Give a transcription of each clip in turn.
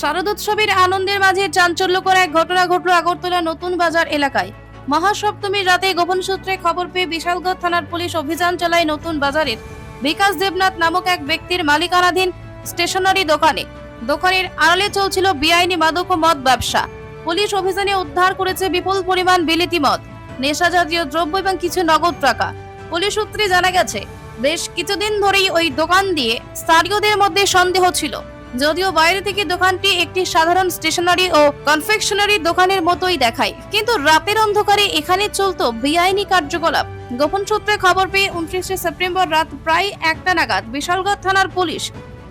শারদোৎসবের আনন্দের মাঝে চাঞ্চল্যকর এক ঘটনা ঘটল আগরতলা নতুন বাজার এলাকায়। মহাসপ্তমীর রাতে গোপন সূত্রে খবর পেয়ে বিশালগড় থানার পুলিশ অভিযান চালায় নতুন বাজারের। বিকাশ দেবনাথ নামক এক ব্যক্তির মালিকানাধীন স্টেশনারি দোকানে। দোকানের আড়ালে চলছিল বেআইনি মাদক ও মদ ব্যবসা। পুলিশ অভিযানে উদ্ধার করেছে বিপুল পরিমাণ বিলিতি মদ নেশা জাতীয় দ্রব্য এবং কিছু নগদ টাকা। পুলিশ সূত্রে জানা গেছে, বেশ কিছুদিন ধরেই ওই দোকান দিয়ে স্থানীয়দের মধ্যে সন্দেহ ছিল। যদিও বাইরে থেকে দোকানটি একটি সাধারণ স্টেশনারি ও কনফেকশনারি দোকানের মতোই দেখায়। কিন্তু রাতের অন্ধকারে এখানে চলতো বেআইনি কার্যকলাপ। গোপন সূত্রে খবর পেয়ে উনত্রিশে সেপ্টেম্বর রাত প্রায় একটা নাগাদ বিশালগড় থানার পুলিশ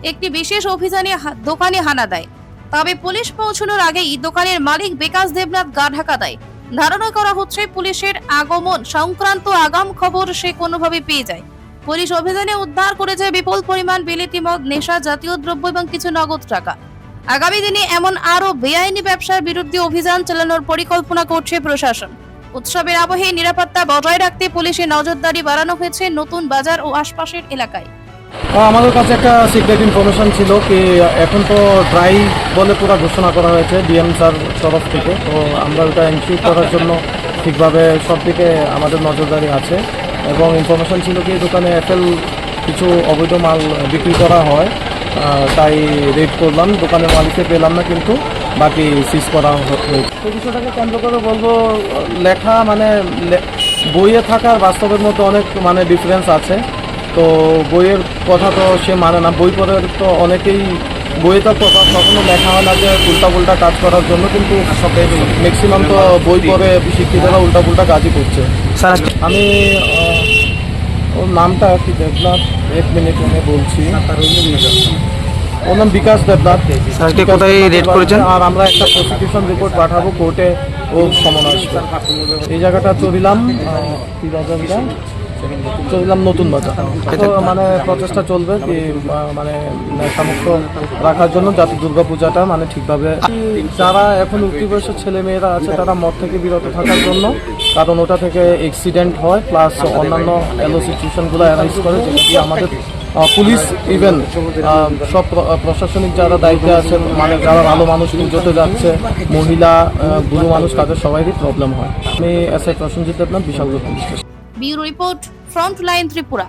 একটি বিশেষ অভিযানে দোকানে হানা দেয়। তবে পুলিশ পৌঁছানোর আগেই দোকানের মালিক বিকাশ দেবনাথ গা ঢাকা দেয়। ধারণা করা হচ্ছে পুলিশের আগমন সংক্রান্ত আগাম খবর সে কোনোভাবে পেয়ে যায়। পুলিশ অভিযানে উদ্ধার করেছে বিপুল পরিমাণ বিলিতি মদ নেশা জাতীয় দ্রব্য এবং কিছু নগদ টাকা। আগামী দিনে এমন আরও বেআইনি ব্যবসার বিরুদ্ধে অভিযান চালানোর পরিকল্পনা করছে প্রশাসন। উৎসবের আবহে নিরাপত্তা বজায় রাখতে পুলিশের নজরদারি বাড়ানো হয়েছে নতুন বাজার ও আশপাশের এলাকায়। আমাদের কাছে একটা সিক্রেট ইনফরমেশন ছিল কি, এখন তো ড্রাই বলে পুরো ঘোষণা করা হয়েছে ডিএম স্যার তরফ থেকে। তো আমরা ওটা এনশিওর করার জন্য ঠিকভাবে সব দিকে আমাদের নজরদারি আছে। এবং ইনফরমেশন ছিল কি দোকানে এফএল কিছু অবৈধ মাল বিক্রি করা হয়। তাই রেড করলাম দোকানের মালিককে পেলাম না কিন্তু বাকি সিজ করা হয়েছে। তো বিষয়টাকে কেন্দ্র করে বলব লেখা মানে বইয়ে থাকার বাস্তবের মধ্যে অনেক মানে ডিফারেন্স আছে। তো বইয়ের কথা তো সে মানে না বই পড়ে তো অনেকেই বইয়ে তো কথা কখনো লেখা হয় না যে উল্টা পুল্টা কাজ করার জন্য কিন্তু ম্যাক্সিমাম তো বই পড়ে শিক্ষিতরা উল্টা পুল্টা কাজই করছে। আমি ওর নামটা কি দেবনাথ এক মিনিট আমি বলছি। ওর নাম বিকাশ দেবনাথ। স্যার, আজকে বিকাশ কোথায় রেড করেছেন? আর আমরা একটা প্রসিকিউশন রিপোর্ট পাঠাবো কোর্টে ও সমন আসবে। এই জায়গাটা চলিলাম আহ, কি চলিলাম নতুন বাজার। তো মানে প্রচেষ্টা চলবে কি মানে নেশামুক্ত রাখার জন্য যাতে দুর্গা পূজাটা মানে ঠিকভাবে যারা এখন উঠতি বয়সের ছেলে মেয়েরা আছে তারা মদ থেকে বিরত থাকার জন্য কারণ ওটা থেকে অ্যাক্সিডেন্ট হয় প্লাস অন্যান্য এলো সিচুয়েশনগুলো অ্যানালাইজ করে যেটি আমাদের পুলিশ ইভেন সব প্রশাসনিক যারা দায়িত্বে আছেন মানে যারা ভালো মানুষ নিজতে যাচ্ছে, মহিলা বুড়ো মানুষ, তাদের সবাইরই প্রবলেম হয়। আমি S I Prosenjit Debnath, Bishal police station bureau report front line Tripura.